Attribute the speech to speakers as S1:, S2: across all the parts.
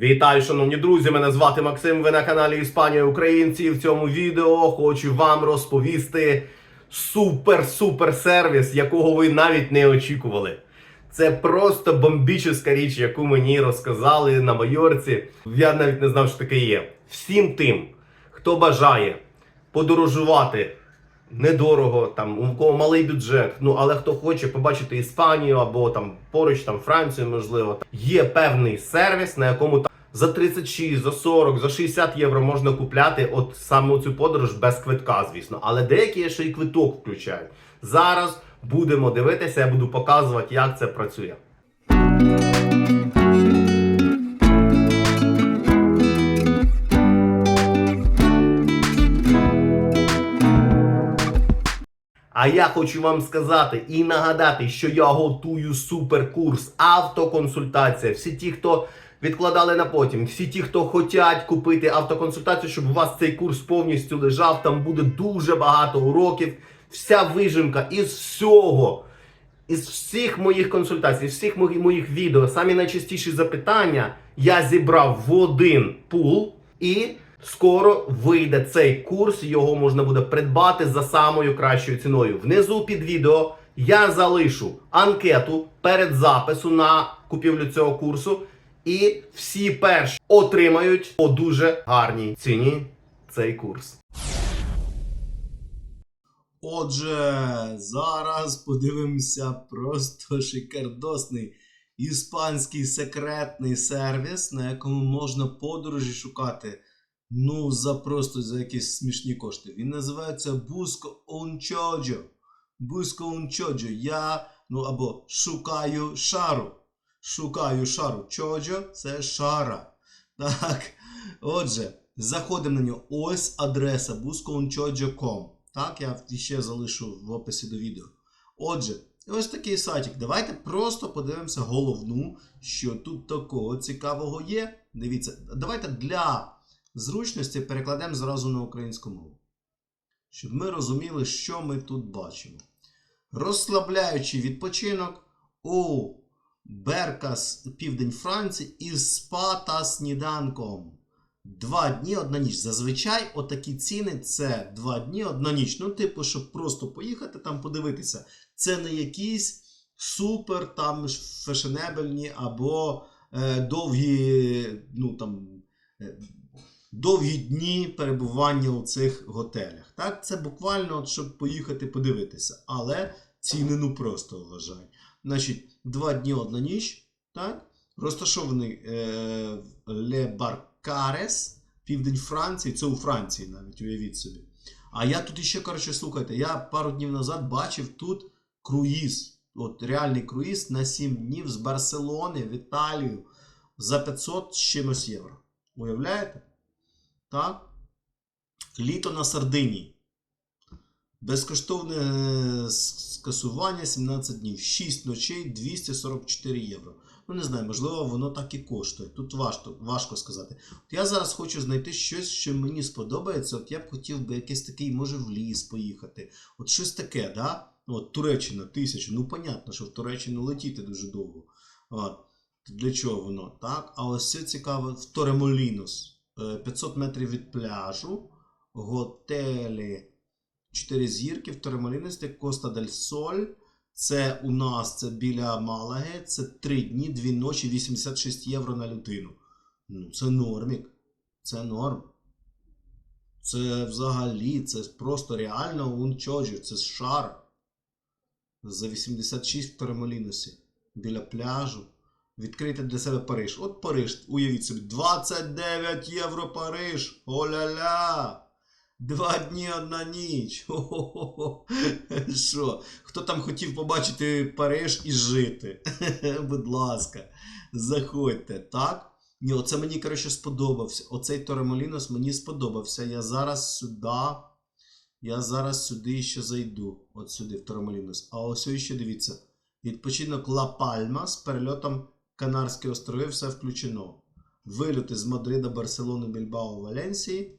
S1: Вітаю, шановні друзі! Мене звати Максим. Ви на каналі Іспанія Українці. І в цьому відео хочу вам розповісти супер-супер сервіс, якого ви навіть не очікували. Це просто бомбічна річ, яку мені розказали на Майорці. Я навіть не знав, що таке є. Всім тим, хто бажає подорожувати недорого, там у кого малий бюджет. Ну але хто хоче побачити Іспанію або там поруч там Францію, можливо, є певний сервіс, на якому за 36, за 40, за 60 євро можна купляти от саме цю подорож без квитка, звісно. Але деякі ще й квиток включають. Зараз будемо дивитися, я буду показувати, як це працює. А я хочу вам сказати і нагадати, що я готую суперкурс автоконсультація. Всі ті, хто відкладали на потім, всі ті, хто хочуть купити автоконсультацію, щоб у вас цей курс повністю лежав. Там буде дуже багато уроків. Вся вижимка із всього. Із всіх моїх консультацій, всіх моїх, моїх відео, самі найчастіші запитання я зібрав в один пул і скоро вийде цей курс. Його можна буде придбати за самою кращою ціною. Внизу під відео я залишу анкету перед запису на купівлю цього курсу. І всі перші отримають по дуже гарній ціні цей курс.
S2: Отже, зараз подивимося просто шикардосний іспанський секретний сервіс, на якому можна подорожі шукати. Ну, за просто за якісь смішні кошти. Він називається Busco un Chojo. Busco un Chojo. Я, ну або шукаю шару. Шукаю шару. Чоджо це шара. Так. Отже, заходимо на нього. Ось адреса buscounchojo.com. Так, я ще залишу в описі до відео. Отже, ось такий сайтик. Давайте просто подивимося головну, що тут такого цікавого є. Дивіться, давайте для зручності перекладемо зразу на українську мову. Щоб ми розуміли, що ми тут бачимо. Розслабляючий відпочинок у Беркас, південь Франції, із спа сніданком. Два дні, одна ніч. Зазвичай отакі ціни це два дні, одна ніч. Ну, типу, щоб просто поїхати там подивитися. Це не якісь супер там фешенебельні або е, довгі, ну там. Е, Довгі дні перебування у цих готелях. Так, це буквально, от, щоб поїхати подивитися. Але ціни ну просто вважають. Значить, два дні одна ніч. Так? Розташований е, Ле Баркарес, південь Франції. Це у Франції навіть, уявіть собі. А я тут іще, коротше, слухайте, я пару днів назад бачив тут круїз. От реальний круїз на 7 днів з Барселони в Італію за 500 з чимось євро. Уявляєте? Так? Літо на Сардинії. Безкоштовне е, скасування 17 днів. 6 ночей 244 євро. Ну, не знаю, можливо, воно так і коштує. Тут важко, важко сказати. От я зараз хочу знайти щось, що мені сподобається. От я б хотів би якийсь такий, може, в ліс поїхати. От щось таке, да? Ну, От Туреччина, тисяча. Ну, понятно, що в Туреччину летіти дуже довго. От. Для чого воно? Так? А ось це цікаво в Торемолінос. Е, 500 метрів від пляжу. Готелі. 4 зірки в Торемоліності, Коста дель Соль. Це у нас це біля Малаги. Це 3 дні, 2 ночі, 86 євро на людину. Ну, це нормік. Це норм. Це взагалі, це просто реально унчоджу. Це шар. За 86 в Торемоліносі. Біля пляжу. Відкрити для себе Париж. От Париж, уявіть собі, 29 євро Париж. О-ля-ля! Два дні одна ніч. Що? Хто там хотів побачити Париж і жити? Будь ласка, заходьте, так? Ні, оце мені, коротше, сподобався. Оцей Торемолінос мені сподобався. Я зараз сюди. Я зараз сюди ще зайду. От сюди, в Торемолінос. А ось ще дивіться. Відпочинок Ла Пальма з перельотом Канарські острови, все включено. Вильоти з Мадрида, Барселони, Більбао, Валенсії.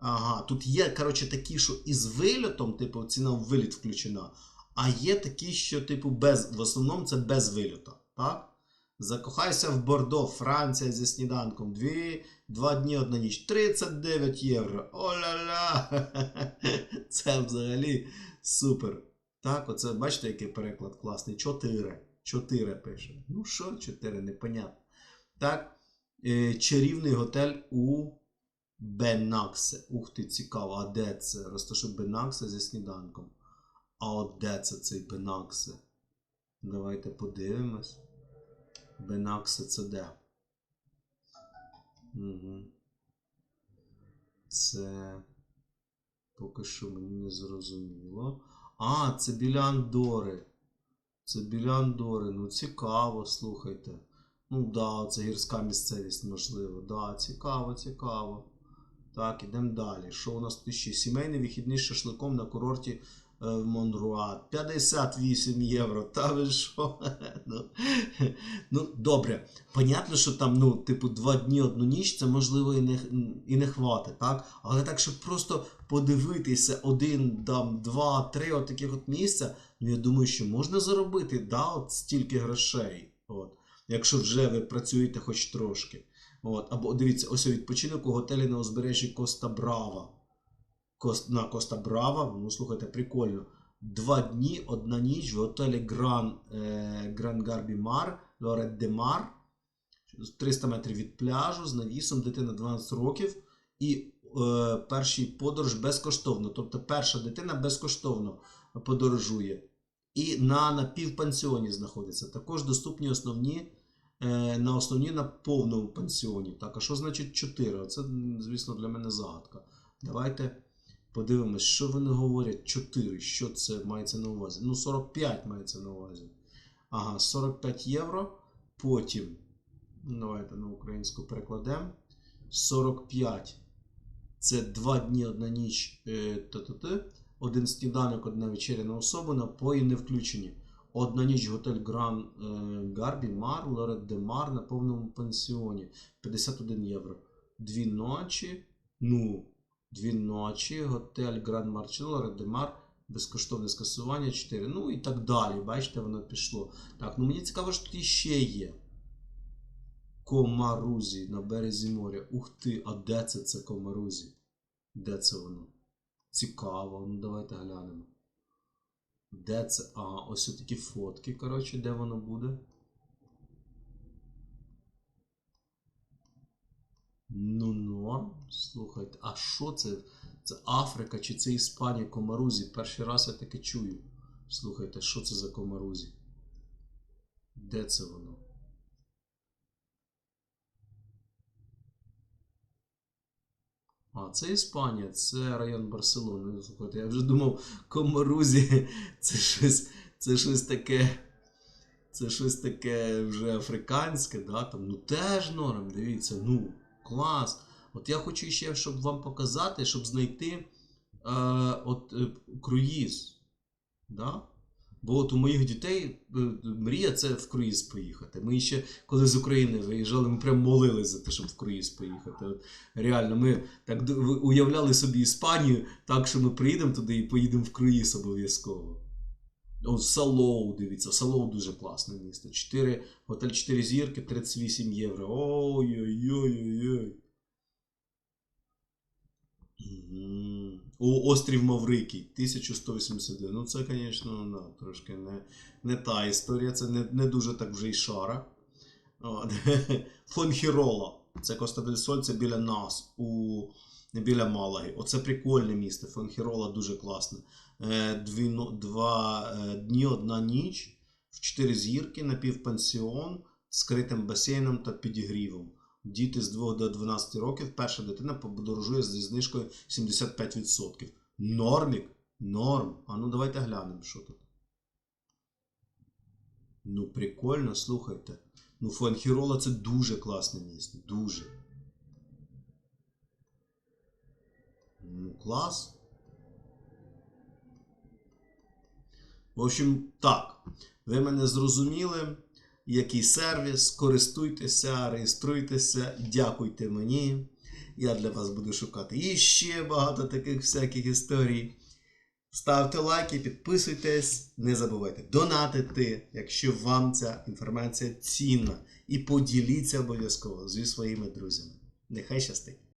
S2: Ага, тут є, коротше, такі, що із вильотом, типу, ціна в виліт включена. А є такі, що, типу, без, в основному це без вильота. Так? Закохайся в Бордо, Франція зі сніданком. Дві, два дні, одна ніч. 39 євро. О-ля-ля! Це взагалі супер. Так, оце бачите, який переклад класний. Чотири. Чотири пише. Ну що, чотири, непонятно. Так. Е, чарівний готель у Бенаксе. Ух ти, цікаво. А де це? Розташу Бенаксе зі сніданком. А от де це цей Бенаксе? Давайте подивимось. Бенаксе це де? Угу. Це поки що мені не зрозуміло. А, це біля Андори. Це біля Андори. Ну, цікаво, слухайте. Ну да, це гірська місцевість, можливо. Да, цікаво, цікаво. Так, ідемо далі. Що у нас ще? Сімейний вихідний з шашликом на курорті е, в Монруа. 58 євро. Та ви що? ну, ну, добре. Понятно, що там, ну, типу, два дні, одну ніч, це можливо і не, і не хватить, так? Але так, щоб просто подивитися один, там, два, три от таких от місця, ну я думаю, що можна заробити, да, от стільки грошей. От. Якщо вже ви працюєте хоч трошки. От. Або дивіться, ось відпочинок у готелі на узбережжі Коста Брава. Кост, на Коста Брава, ну слухайте, прикольно. Два дні, одна ніч в готелі Гран, е, Гран Гарбі Мар, Лорет де Мар. 300 метрів від пляжу з навісом, дитина 12 років. І е, перший подорож безкоштовно. Тобто перша дитина безкоштовно подорожує. І на напівпансіоні знаходиться. Також доступні основні на основні на повному пансіоні. Так, а що значить 4? Це, звісно, для мене загадка. Давайте подивимось, що вони говорять 4. Що це мається на увазі? Ну, 45 мається на увазі. Ага, 45 євро. Потім. Давайте на українську перекладемо. 45. Це 2 дні, одна ніч. Е, та-та-та. Один сніданок, одна вечеря на особу, напої не включені. Одна ніч готель Гран е, Гарбі Мар, Лорет де Мар на повному пансіоні. 51 євро. Дві ночі. Ну, дві ночі. Готель Гран Марчин, Лорет де Мар. Безкоштовне скасування 4. Ну і так далі. Бачите, воно пішло. Так, ну мені цікаво, що тут іще є. Комарузі на березі моря. Ух ти, а де це це Комарузі? Де це воно? Цікаво, ну давайте глянемо. Де це? А, ось такі фотки, коротше, де воно буде. Ну, норм. Слухайте, а що це? Це Африка чи це Іспанія Комарузі? Перший раз я таке чую. Слухайте, що це за Комарузі? Де це воно? А, це Іспанія, це район Барселони. Слухайте, я вже думав, Комарузі це щось, це щось таке. Це щось таке вже африканське, да? Там, ну теж норм, дивіться, ну, клас. От я хочу ще, щоб вам показати, щоб знайти е, от, е, круїз. Да? Бо от у моїх дітей е, мрія це в круїз поїхати. Ми ще, коли з України виїжджали, ми прям молились за те, щоб в круїз поїхати. От, реально, ми так уявляли собі Іспанію, так що ми приїдемо туди і поїдемо в круїз обов'язково. От Салоу, дивіться, Салоу дуже класне місто. 4, готель 4 зірки, 38 євро. Ой-ой-ой-ой-ой. Острів Маврикій, 1189. Ну, це, звісно, да, трошки не, не та історія, це не, не дуже так вже й шара. Фонхірола. Це Коста дель Соль, це біля нас, у, біля Малаги. Оце прикольне місто. Фонхірола дуже класне. Е, дві, два е, дні, одна ніч, в 4 зірки, напівпансіон, з скритим басейном та підігрівом. Діти з 2 до 12 років, перша дитина подорожує зі знижкою 75%. Нормік? Норм. А ну давайте глянемо, що тут. Ну, прикольно, слухайте. Ну, Фуанхірола це дуже класне місто. Дуже. Ну, клас. В общем, так. Ви мене зрозуміли. Який сервіс, користуйтеся, реєструйтеся, дякуйте мені. Я для вас буду шукати іще багато таких всяких історій. Ставте лайки, підписуйтесь, не забувайте донатити, якщо вам ця інформація цінна. і поділіться обов'язково зі своїми друзями. Нехай щастить!